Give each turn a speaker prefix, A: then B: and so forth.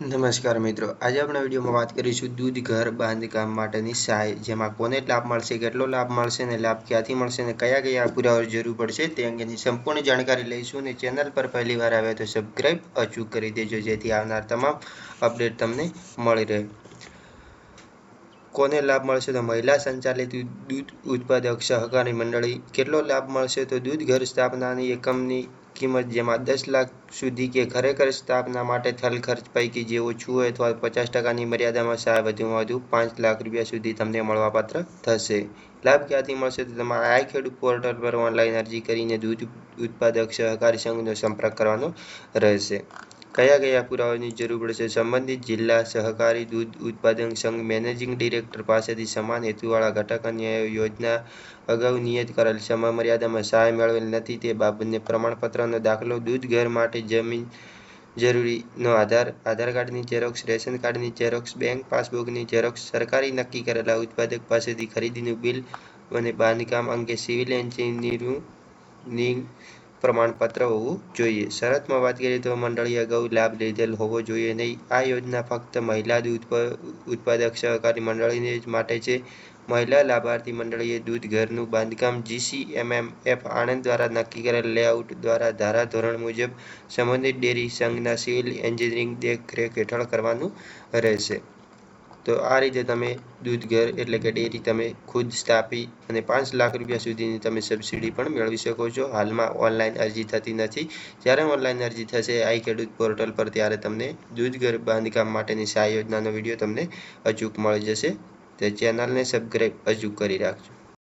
A: નમસ્કાર મિત્રો, આજે આપણે વિડીયોમાં વાત કરીશું દૂધ ઘર બાંધકામ માટેની સહાય, જેમાં કોને લાભ મળશે, કેટલો લાભ મળશે અને લાભ ક્યાંથી મળશે ને કયા કયા પુરાવા જરૂર પડશે તે અંગેની સંપૂર્ણ જાણકારી લઈશું અને ચેનલ પર પહેલી વાર આવે તો સબસ્ક્રાઈબ અચૂક કરી દેજો, જેથી આવનાર તમામ અપડેટ તમને મળી રહે. કોને લાભ મળશે તો મહિલા સંચાલિત દૂધ ઉત્પાદક સહકારી મંડળી. કેટલો લાભ મળશે તો દૂધ ઘર સ્થાપનાની એકમની કિંમત જેમાં દસ લાખ સુધી કે ખરેખર સ્થાપના માટે થલ ખર્ચ પૈકી જે ઓછું હોય અથવા પચાસ ટકાની મર્યાદામાં સહાય વધુમાં વધુ પાંચ લાખ રૂપિયા સુધી તમને મળવાપાત્ર થશે. લાભ ક્યાંથી મળશે તો તમારે આ ખેડૂત પોર્ટલ પર ઓનલાઈન અરજી કરીને દૂધ ઉત્પાદક સહકારી સંઘનો સંપર્ક કરવાનો રહેશે. કયા કયા પુરાવાની જરૂર પડશે સંબંધિત જિલ્લા સહકારી દૂધ ઉત્પાદન સંઘ મેનેજિંગ ડિરેક્ટર પાસેથી સમાન હેતુવાળા ઘટક અને યોજના અગાઉ નિયત કરેલ સમયમર્યાદામાં સહાય મેળવેલ નથી તે બાબતને પ્રમાણપત્રનો દાખલો દૂધ ઘર માટે જમીન જરૂરીનો આધાર આધાર કાર્ડની ઝેરોક્ષ રેશન કાર્ડની ઝેરોક્ષ બેંક પાસબુકની ઝેરોક્ષ સરકારી નક્કી કરેલા ઉત્પાદક પાસેથી ખરીદીનું બિલ અને બાંધકામ અંગે સિવિલ એન્જિનિયરિંગની પ્રમાણપત્ર હોવું જોઈએ. શરતમાં વાત કરીએ તો મંડળીએ અગાઉ લાભ લીધેલ હોવો જોઈએ નહીં. આ યોજના ફક્ત મહિલા દૂધ ઉત્પાદક સહકારી મંડળીને જ માટે છે. મહિલા લાભાર્થી મંડળીએ દૂધ ઘરનું બાંધકામ જીસીએમએમએફ આણંદ દ્વારા નક્કી કરેલ લેઆઉટ દ્વારા ધારા ધોરણ મુજબ સંબંધિત ડેરી સંઘના સિવિલ એન્જિનિયરિંગ દેખરેખ હેઠળ કરવાનું રહેશે. તો આ રીતે તમે દૂધ, ઘર એટલે કે ડેરી તમે ખુદ સ્થાપી અને પાંચ લાખ રૂપિયા સુધીની તમે સબસિડી પણ મેળવી શકો છો. હાલમાં ઓનલાઈન અરજી થતી નથી. જ્યારે ઓનલાઈન અરજી થશે, આઈ ખેડૂત પોર્ટલ પર ત્યારે તમને દૂધ, ઘર બાંધકામ માટેની સહાય યોજનાનો વીડિયો તમને અચૂક મળી જશે. તો ચેનલને સબસ્ક્રાઈબ અચૂક કરી રાખજો.